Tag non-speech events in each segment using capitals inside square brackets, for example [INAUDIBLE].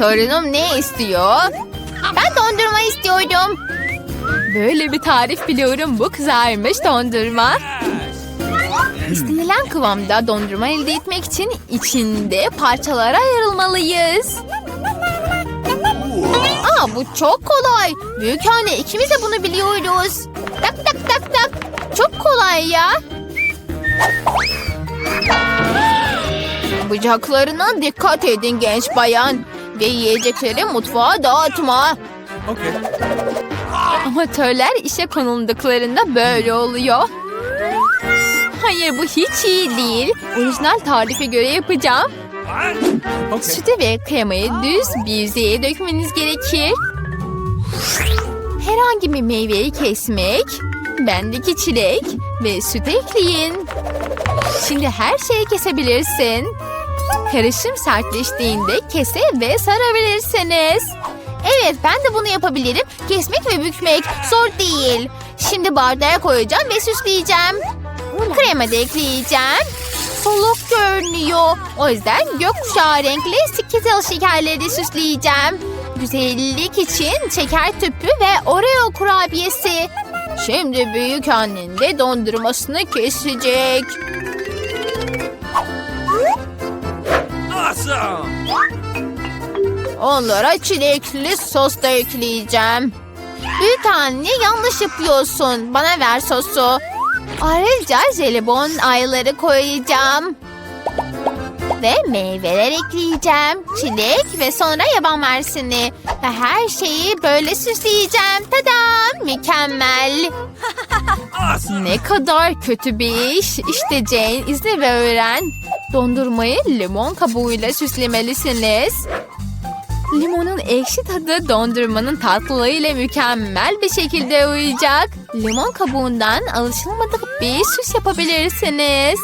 Torunum ne istiyor? Ben dondurma istiyorum. Böyle bir tarif biliyorum. Bu kızarmış dondurma. İstenilen kıvamda dondurma elde etmek için içinde parçalara ayrılmalıyız. Aa bu çok kolay. Büyük anne ikimiz de bunu biliyoruz. Tak tak tak tak. Çok kolay ya. Bıçaklarına dikkat edin genç bayan. Ve yiyecekleri mutfağa dağıtma. Okay. Amatörler işe konuldıklarında böyle oluyor. Hayır bu hiç iyi değil. Orijinal tarife göre yapacağım. Okay. Sütü ve kremayı düz bir yüzeye dökmeniz gerekir. Herhangi bir meyveyi kesmek, bendeki çilek ve süt ekleyin. Şimdi her şeyi kesebilirsin. Karışım sertleştiğinde kese ve sarabilirsiniz. Evet ben de bunu yapabilirim. Kesmek ve bükmek zor değil. Şimdi bardağa koyacağım ve süsleyeceğim. Krema da ekleyeceğim. Soluk görünüyor. O yüzden gökkuşağı renkli skittles şekerleri süsleyeceğim. Güzellik için şeker tüpü ve Oreo kurabiyesi. Şimdi büyük annen de dondurmasını kesecek. Awesome. Onlara çilekli sos da ekleyeceğim. Büyük anne yanlış yapıyorsun. Bana ver sosu. Ayrıca jelibon ayları koyacağım. Ve meyveler ekleyeceğim. Çilek ve sonra yaban mersini. Ve her şeyi böyle süsleyeceğim. Tadam! Mükemmel. Ne kadar kötü bir iş. İşte Jane izle ve öğren. Dondurmayı limon kabuğuyla süslemelisiniz. Limonun ekşi tadı dondurmanın tatlılığıyla mükemmel bir şekilde uyacak. Limon kabuğundan alışılmadık bir süs yapabilirsiniz.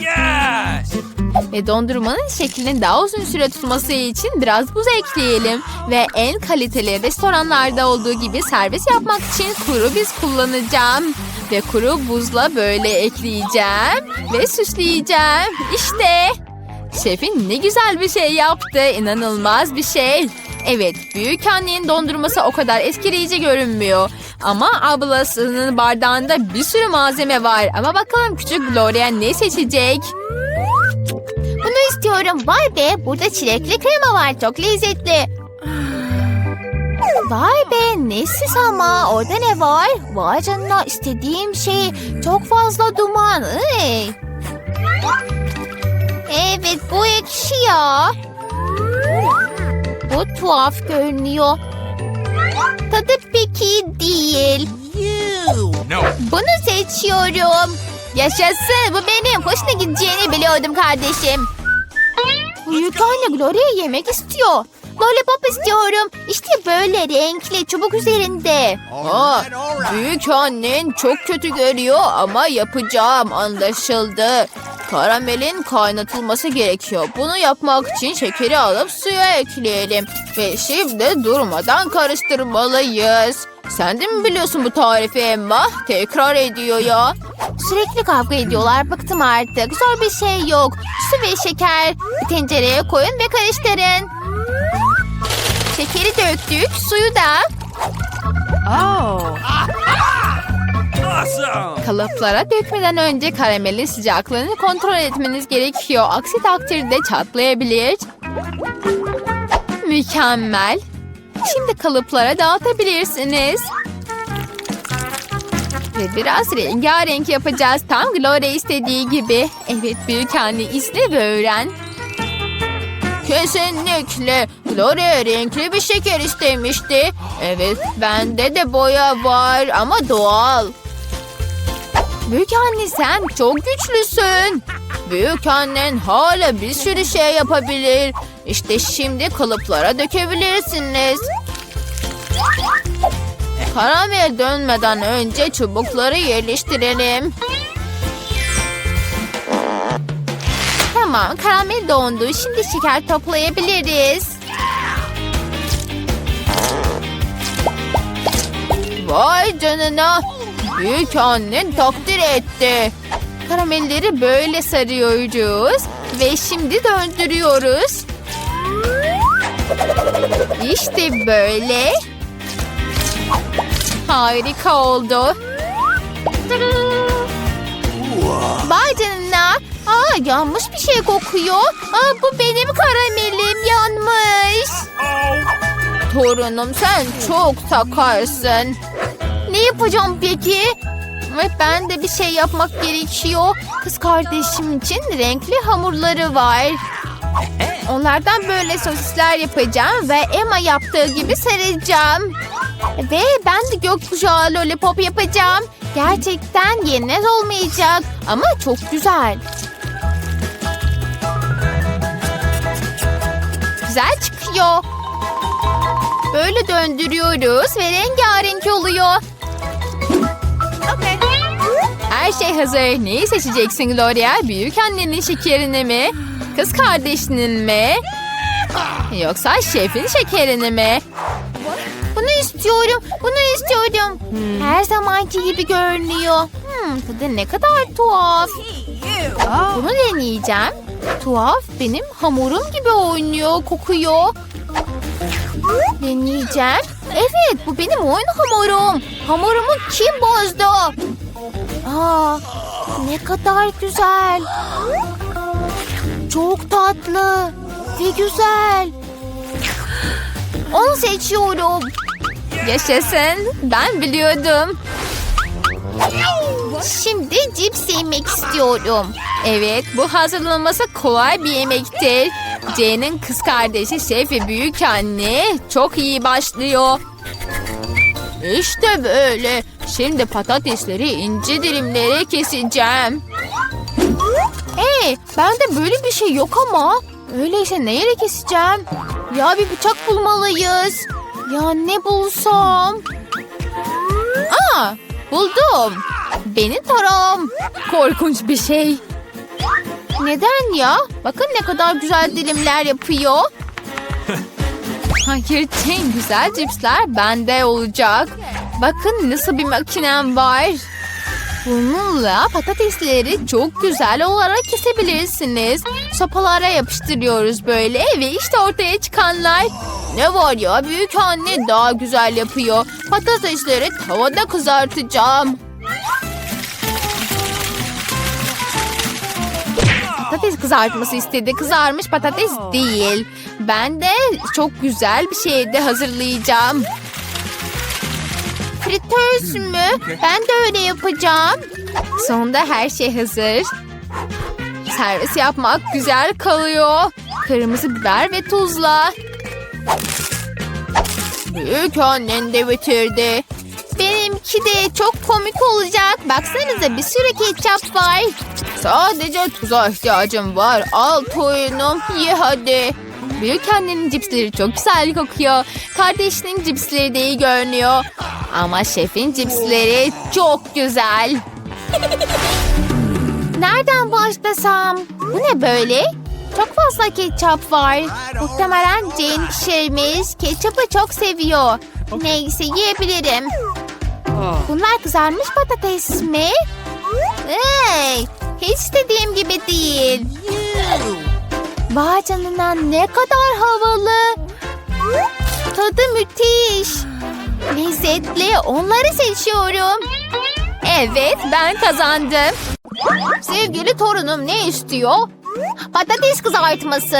Yes. Ve dondurmanın şeklinin daha uzun süre tutması için biraz buz ekleyelim. Ve en kaliteli restoranlarda olduğu gibi servis yapmak için kuru biz kullanacağım. Ve kuru buzla böyle ekleyeceğim ve süsleyeceğim. İşte şefin ne güzel bir şey yaptı. İnanılmaz bir şey. Evet, büyük annenin dondurması o kadar etkileyici görünmüyor. Ama ablasının bardağında bir sürü malzeme var. Ama bakalım küçük Gloria ne seçecek? Bunu istiyorum. Vay be burada çilekli krema var. Çok lezzetli. Vay be nesiz ama orada ne var? Vay canına istediğim şey çok fazla duman. Iy. Evet bu ekşi ya. Bu tuhaf görünüyor. Tadı pek iyi değil. No. Bunu seçiyorum. Yaşasın bu benim. Hoşuna gideceğini biliyordum kardeşim. Büyük anne Gloria yemek istiyor. Lollipop istiyorum. İşte böyle renkli çubuk üzerinde. Aa, büyük annen çok kötü görüyor ama yapacağım anlaşıldı. Karamelin kaynatılması gerekiyor. Bunu yapmak için şekeri alıp suya ekleyelim. Ve şimdi durmadan karıştırmalıyız. Sen de mi biliyorsun bu tarifi Emma? Tekrar ediyor ya. Sürekli kavga ediyorlar. Bıktım artık. Zor bir şey yok. Su ve şeker. Bir tencereye koyun ve karıştırın. Şekeri döktük. Suyu da. Awesome. Kalıplara dökmeden önce karamelin sıcaklığını kontrol etmeniz gerekiyor. Aksi takdirde çatlayabilir. Mükemmel. Şimdi kalıplara dağıtabilirsiniz. Ve biraz rengarenk yapacağız. Tam Gloria istediği gibi. Evet büyük anne izle ve öğren. Kesinlikle. Gloria renkli bir şeker istemişti. Evet bende de boya var ama doğal. Büyük anne sen çok güçlüsün. Büyük annen hala bir sürü şey yapabilir. İşte şimdi kalıplara dökebilirsiniz. Karamel dönmeden önce çubukları yerleştirelim. Tamam karamel dondu. Şimdi şeker toplayabiliriz. Vay canına. Büyük annen takdir etti. Karamelleri böyle sarıyoruz. Ve şimdi döndürüyoruz. İşte böyle. Harika oldu. Vay canına. Aa, yanmış bir şey kokuyor. Aa, bu benim karamelim yanmış. Torunum sen çok sakarsın. Ne yapacağım peki? Ben de bir şey yapmak gerekiyor. Kız kardeşim için renkli hamurları var. Onlardan böyle sosisler yapacağım ve Emma yaptığı gibi saracağım. Ve ben de gökkuşağı lollipop yapacağım. Gerçekten yenmez olmayacak ama çok güzel. Güzel çıkıyor. Böyle döndürüyoruz ve rengarenk oluyor. Her şey hazır. Neyi seçeceksin Gloria? Büyük annenin şekerini mi? Kız kardeşinin mi? Yoksa şefin şekerini mi? Bunu istiyorum. Her zamanki gibi görünüyor. Hmm, tadı ne kadar tuhaf. Bunu deneyeceğim. Tuhaf. Benim hamurum gibi oynuyor, kokuyor. Deneyeceğim. Evet, bu benim oyun hamurum. Hamurumu kim bozdu? Aa, ne kadar güzel. Çok tatlı ve güzel. Onu seçiyorum. Yaşasın. Ben biliyordum. Şimdi cips yemek istiyorum. Evet, bu hazırlanması kolay bir yemektir. Jane'in kız kardeşi şef ve büyük anne çok iyi başlıyor. İşte böyle. Şimdi patatesleri ince dilimlere keseceğim. Hey, bende böyle bir şey yok ama. Öyleyse neyle keseceğim? Ya bir bıçak bulmalıyız. Ya ne bulsam? Aa, buldum. Benim tarağım. Korkunç bir şey. Neden ya? Bakın ne kadar güzel dilimler yapıyor. Hayır, en güzel cipsler bende olacak. Bakın nasıl bir makinem var. Bununla patatesleri çok güzel olarak kesebilirsiniz. Sopalara yapıştırıyoruz böyle ve işte ortaya çıkanlar. Ne var ya büyük anne daha güzel yapıyor. Patatesleri tavada kızartacağım. Patates kızartması istedi. Kızarmış patates değil. Ben de çok güzel bir şey de hazırlayacağım. Fritöz mü? Ben de öyle yapacağım. Sonunda her şey hazır. Servis yapmak güzel kalıyor. Kırmızı biber ve tuzla. Büyük annen de bitirdi. Benimki de çok komik olacak. Baksanıza bir sürü ketçap var. Sadece tuza ihtiyacım var. Al toyunum ye hadi. Büyük annenin cipsleri çok güzel kokuyor. Kardeşinin cipsleri de iyi görünüyor. Ama şefin cipsleri çok güzel. [LAUGHS] Nereden başlasam? Bu ne böyle? Çok fazla ketçap var. Muhtemelen Jane pişirmiş. Ketçapı çok seviyor. Neyse yiyebilirim. Bunlar kızarmış patates mi? Hey, hiç dediğim gibi değil. Vay canına ne kadar havalı. Tadı müthiş. Lezzetli onları seçiyorum. Evet ben kazandım. Sevgili torunum ne istiyor? Patates kızartması.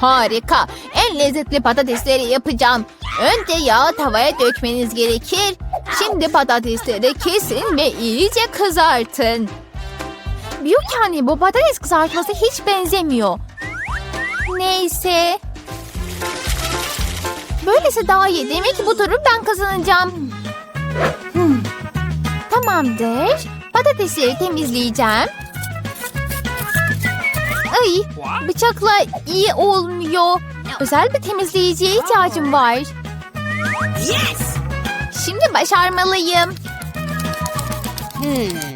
Harika. En lezzetli patatesleri yapacağım. Önce yağı tavaya dökmeniz gerekir. Şimdi patatesleri kesin ve iyice kızartın. Büyük anne bu patates kızartması hiç benzemiyor. Neyse. Böylesi daha iyi. Demek ki bu turu ben kazanacağım. Hmm. Tamamdır. Patatesleri temizleyeceğim. Ay, bıçakla iyi olmuyor. Özel bir temizleyiciye ihtiyacım var. Şimdi başarmalıyım. Hmm,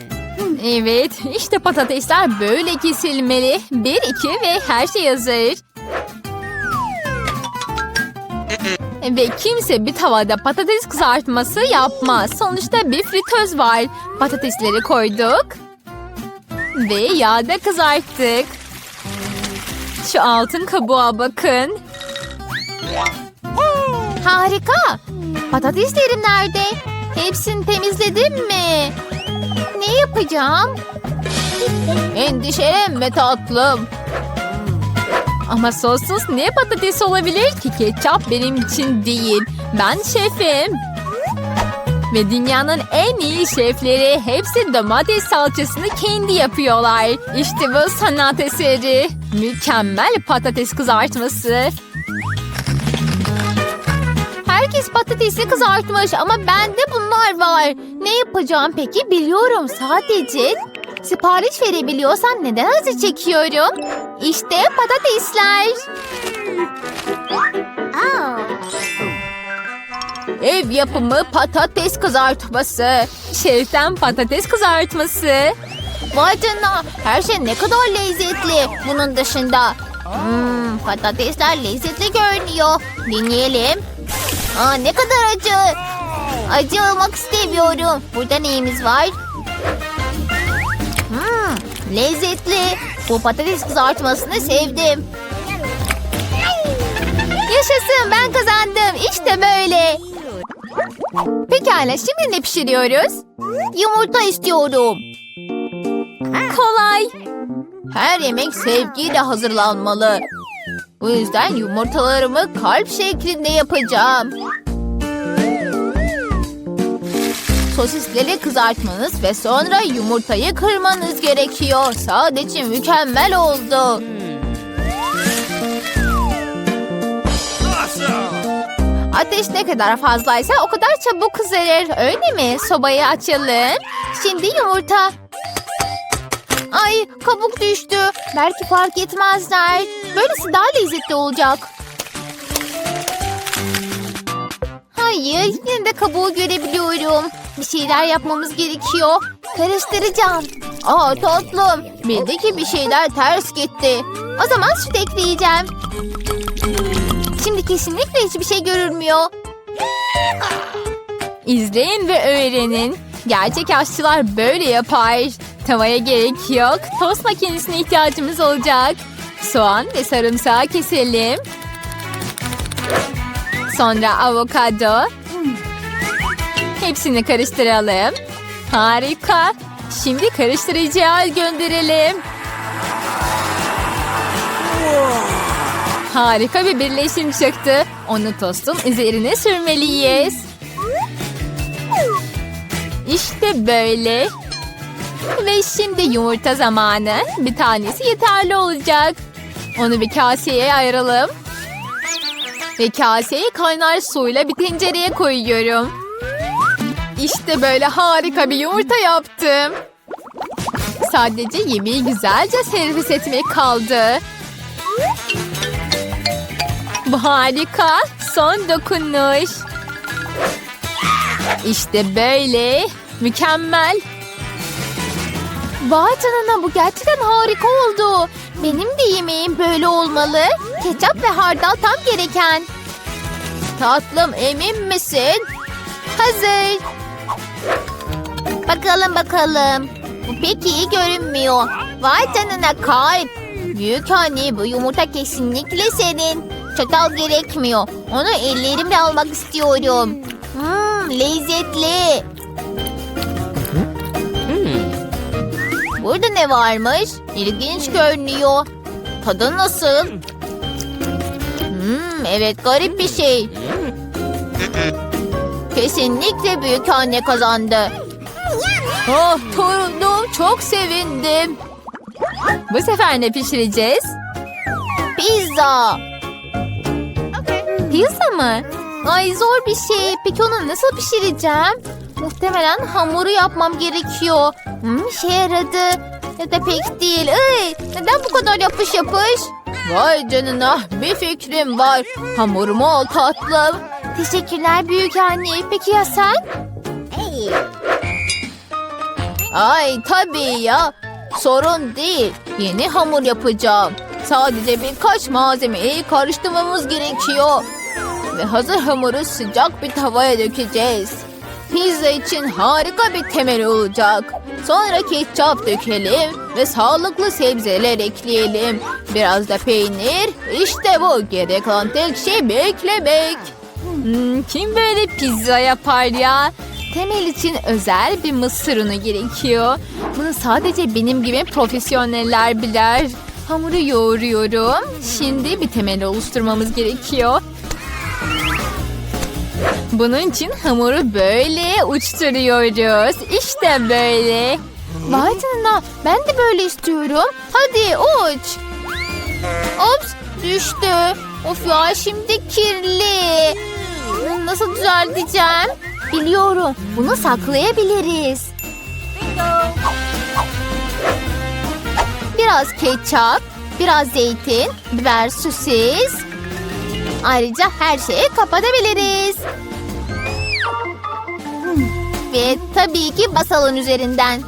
Evet, işte patatesler böyle kesilmeli. Bir, iki ve her şey hazır. Ve kimse bir tavada patates kızartması yapmaz. Sonuçta bir fritöz var. Patatesleri koyduk. Ve yağda kızarttık. Şu altın kabuğa bakın. Harika. Patateslerim nerede? Hepsini temizledim mi? Ne yapacağım? Endişelenme tatlım. Ama sossuz ne patates olabilir ki? Ketçap benim için değil. Ben şefim. Ve dünyanın en iyi şefleri hepsi domates salçasını kendi yapıyorlar. İşte bu sanat eseri. Mükemmel patates kızartması. Herkes patatesi kızartmış ama bende bunlar var. Ne yapacağım peki biliyorum sadece. Sipariş verebiliyorsan neden acı çekiyorum? İşte patatesler. Ev yapımı patates kızartması. Şeften patates kızartması. Vay canına her şey ne kadar lezzetli bunun dışında. Hmm, patatesler lezzetli görünüyor. Deneyelim. Aa, ne kadar acı. Acı olmak istemiyorum. Burada neyimiz var? Lezzetli. Bu patates kızartmasını sevdim. Yaşasın ben kazandım. İşte böyle. Pekala şimdi ne pişiriyoruz? Yumurta istiyorum. Kolay. Her yemek sevgiyle hazırlanmalı. Bu yüzden yumurtalarımı kalp şeklinde yapacağım. Sosisleri kızartmanız ve sonra yumurtayı kırmanız gerekiyor. Sadece mükemmel oldu. Ateş ne kadar fazlaysa o kadar çabuk kızarır. Öyle mi? Sobayı açalım. Şimdi yumurta. Ay kabuk düştü. Belki fark etmezler. Böylesi daha lezzetli olacak. Hayır yine de kabuğu görebiliyorum. Bir şeyler yapmamız gerekiyor. Karıştıracağım. Aa tatlım. Ki bir şeyler ters gitti. O zaman süt ekleyeceğim. Şimdi kesinlikle hiçbir şey görülmüyor. İzleyin ve öğrenin. Gerçek aşçılar böyle yapar. Tavaya gerek yok. Tost makinesine ihtiyacımız olacak. Soğan ve sarımsağı keselim. Sonra avokado. Hepsini karıştıralım. Harika. Şimdi karıştırıcıya gönderelim. Harika bir birleşim çıktı. Onu tostun üzerine sürmeliyiz. İşte böyle. Ve şimdi yumurta zamanı. Bir tanesi yeterli olacak. Onu bir kaseye ayıralım. Ve kaseyi kaynar suyla bir tencereye koyuyorum. İşte böyle harika bir yumurta yaptım. Sadece yemeği güzelce servis etmek kaldı. Harika. Son dokunuş. İşte böyle. Mükemmel. Vay canına bu gerçekten harika oldu. Benim de yemeğim böyle olmalı. Ketçap ve hardal tam gereken. Tatlım emin misin? Hazır. Bakalım bakalım. Bu pek iyi görünmüyor. Vay canına kalp. Büyük anne bu yumurta kesinlikle senin. Çatal gerekmiyor. Onu ellerimle almak istiyorum. Hmm, lezzetli. Burada ne varmış? İlginç görünüyor. Tadı nasıl? Hmm, evet garip bir şey. Kesinlikle büyük anne kazandı. Oh torunum çok sevindim. Bu sefer ne pişireceğiz? Pizza. Pizza mı? Ay zor bir şey. Peki onu nasıl pişireceğim? Muhtemelen hamuru yapmam gerekiyor. Hmm, işe yaradı. Ya da pek değil. Ay, neden bu kadar yapış yapış? Vay canına bir fikrim var. Hamurumu al tatlım. Teşekkürler büyük anne. Peki ya sen? Ay tabii ya. Sorun değil. Yeni hamur yapacağım. Sadece birkaç malzemeyi karıştırmamız gerekiyor. Ve hazır hamuru sıcak bir tavaya dökeceğiz. Pizza için harika bir temel olacak. Sonra ketçap dökelim ve sağlıklı sebzeler ekleyelim. Biraz da peynir. İşte bu. Gerek kalan tek şey beklemek. Hmm, kim böyle pizza yapar ya? Temel için özel bir mısır unu gerekiyor. Bunu sadece benim gibi profesyoneller biler. Hamuru yoğuruyorum. Şimdi bir temel oluşturmamız gerekiyor. Bunun için hamuru böyle uçturuyoruz. İşte böyle. Vay canına ben de böyle istiyorum. Hadi uç. Ops düştü. Of ya şimdi kirli. Nasıl düzelteceğim? Biliyorum. Bunu saklayabiliriz. Biraz ketçap, biraz zeytin, biber sosis. Ayrıca her şeyi kapatabiliriz. Ve tabii ki masalın üzerinden.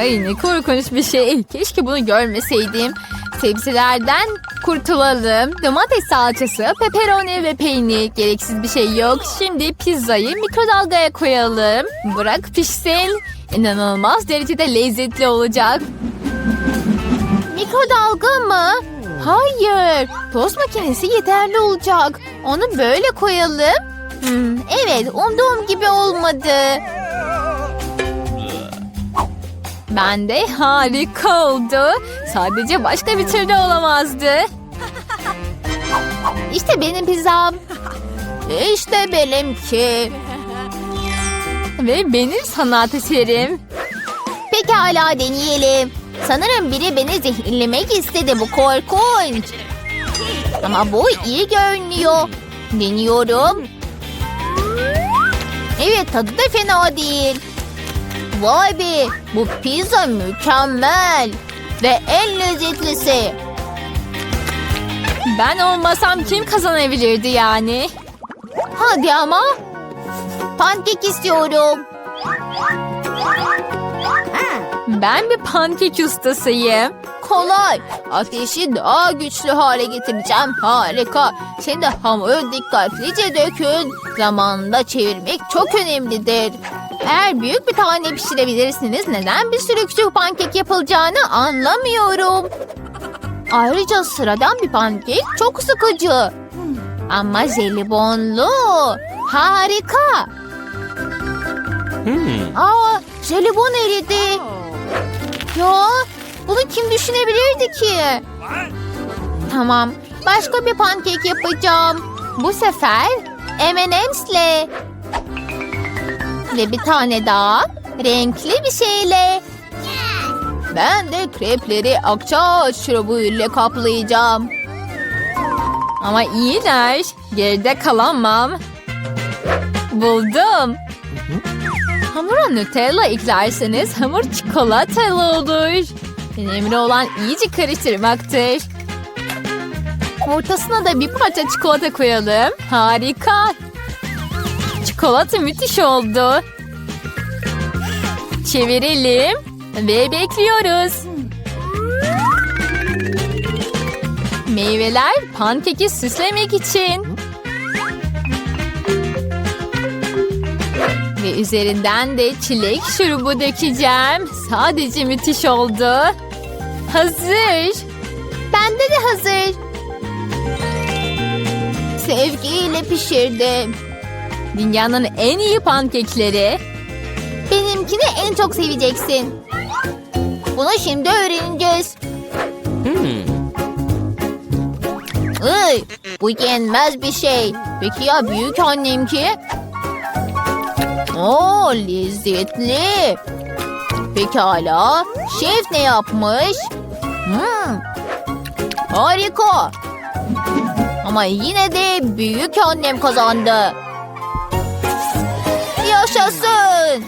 Ay ne korkunç bir şey. Keşke bunu görmeseydim. Sebzelerden kurtulalım. Domates salçası, pepperoni ve peynir. Gereksiz bir şey yok. Şimdi pizzayı mikrodalgaya koyalım. Bırak pişsin. İnanılmaz derecede lezzetli olacak. Mikrodalga mı? Hayır. Tost makinesi yeterli olacak. Onu böyle koyalım. Hmm, evet, umduğum gibi olmadı. Ben de harika oldu. Sadece başka bir türlü olamazdı. [LAUGHS] İşte benim pizzam. İşte benimki. Ve benim sanat eserim. Pekala deneyelim. Sanırım biri beni zehirlemek istedi. Bu korkunç. Ama bu iyi görünüyor. Deniyorum. Evet tadı da fena değil. Vay be bu pizza mükemmel. Ve en lezzetlisi. Ben olmasam kim kazanabilirdi yani? Hadi ama. Pankek istiyorum. Ben bir pankek ustasıyım. Kolay. Ateşi daha güçlü hale getireceğim. Harika. Şimdi hamuru dikkatlice dökün. Zamanında çevirmek çok önemlidir. Eğer büyük bir tane pişirebilirsiniz neden bir sürü küçük pankek yapılacağını anlamıyorum. Ayrıca sıradan bir pankek çok sıkıcı. Ama jelibonlu. Harika. Hmm. Aa, jelibon eridi. Ya, bunu kim düşünebilirdi ki? Tamam, başka bir pankek yapacağım. Bu sefer M&M's'le. Ve bir tane daha renkli bir şeyle. Ben de krepleri akçaağaç şurubuyla kaplayacağım. Ama iyiler. Geride kalamam. Buldum. Hamura Nutella eklerseniz hamur çikolatalı olur. Önemli olan iyice karıştırmaktır. Ortasına da bir parça çikolata koyalım. Harika. Çikolata müthiş oldu. Çevirelim ve bekliyoruz. Meyveler pankeki süslemek için. Ve üzerinden de çilek şurubu dökeceğim. Sadece müthiş oldu. Hazır. Bende de hazır. Sevgiyle pişirdim. Dünyanın en iyi pankekleri. Benimkini en çok seveceksin. Bunu şimdi öğreneceğiz. Hmm. Iy, bu yenmez bir şey. Peki ya büyük annemki? Oo lezzetli. Pekala. Şef ne yapmış? Hmm, harika. Ama yine de büyük annem kazandı. Yaşasın.